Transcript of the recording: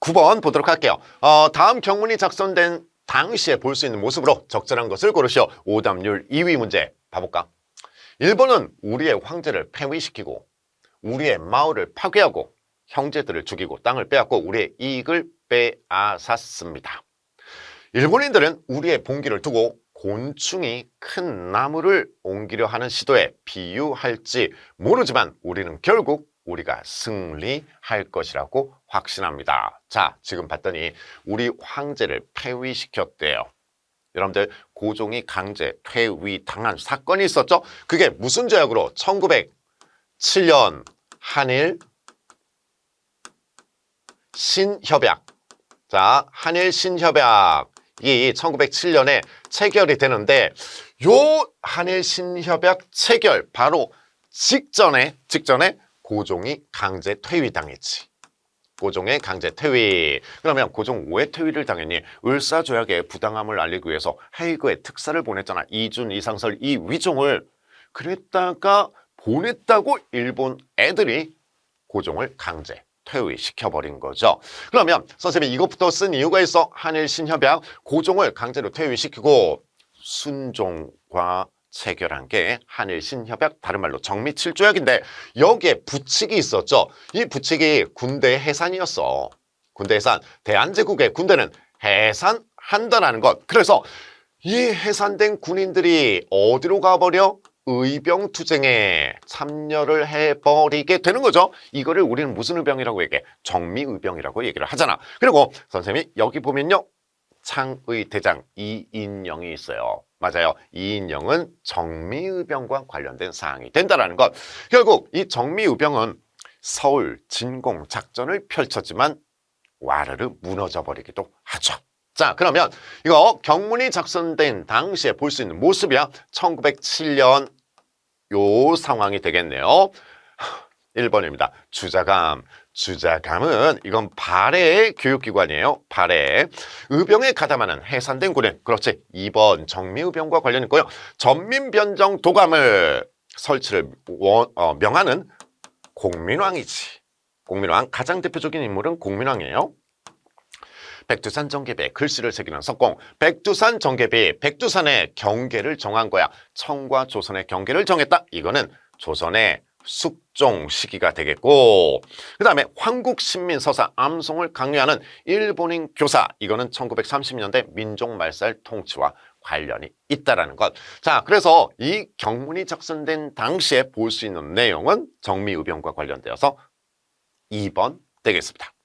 9번 보도록 할게요. 어, 다음 경문이 작성된 당시에 볼 수 있는 모습으로 적절한 것을 고르시오. 오답률 2위 문제 봐볼까? 일본은 우리의 황제를 폐위시키고 우리의 마을을 파괴하고 형제들을 죽이고 땅을 빼앗고 우리의 이익을 빼앗았습니다. 일본인들은 우리의 봉기를 두고 곤충이 큰 나무를 옮기려 하는 시도에 비유할지 모르지만 우리는 결국 우리가 승리할 것이라고 확신합니다. 자, 지금 봤더니 우리 황제를 폐위시켰대요. 여러분들 고종이 강제 퇴위 당한 사건이 있었죠? 그게 무슨 조약으로 1907년 한일 신협약. 자, 한일 신협약이 1907년에 체결이 되는데 요 한일 신협약 체결 바로 직전에 직전에 고종이 강제 퇴위 당했지. 고종의 강제 퇴위. 그러면 고종 왜 퇴위를 당했니? 을사조약의 부당함을 알리기 위해서 헤이그에 특사를 보냈잖아. 이준, 이상설, 이위종을. 그랬다가 보냈다고 일본 애들이 고종을 강제 퇴위시켜버린 거죠. 그러면 선생님이 이것부터 쓴 이유가 있어. 한일 신협약 고종을 강제로 퇴위시키고 순종과 체결한 게 한일 신협약 다른 말로 정미칠조약인데 여기에 부칙이 있었죠. 이 부칙이 군대 해산이었어. 군대 해산. 대한제국의 군대는 해산한다라는 것. 그래서 이 해산된 군인들이 어디로 가버려? 의병투쟁에 참여를 해버리게 되는 거죠. 이거를 우리는 무슨 의병이라고 얘기해? 정미의병이라고 얘기를 하잖아. 그리고 선생님이 여기 보면요. 창의 대장 이인영이 있어요. 맞아요. 이인영은 정미의병과 관련된 사항이 된다라는 것. 결국 이 정미의병은 서울 진공 작전을 펼쳤지만 와르르 무너져 버리기도 하죠. 자, 그러면 이거 경문이 작성된 당시에 볼 수 있는 모습이야. 1907년 요 상황이 되겠네요. 1번입니다. 주자감. 주자감은 이건 발해의 교육기관이에요. 발해. 의병에 가담하는 해산된 군인. 그렇지. 2번 정미의병과 관련 있고요. 전민변정 도감을 설치를 원- 어, 명하는 공민왕이지. 공민왕 가장 대표적인 인물은 공민왕이에요. 백두산 정계비에 글씨를 새기는 석공. 백두산 정계비, 백두산의 경계를 정한 거야. 청과 조선의 경계를 정했다. 이거는 조선의 숙종 시기가 되겠고 그 다음에 황국 신민 서사 암송을 강요하는 일본인 교사 이거는 1930년대 민족 말살 통치와 관련이 있다라는 것. 자, 그래서 이 경문이 작성된 당시에 볼 수 있는 내용은 정미의병과 관련되어서 2번 되겠습니다.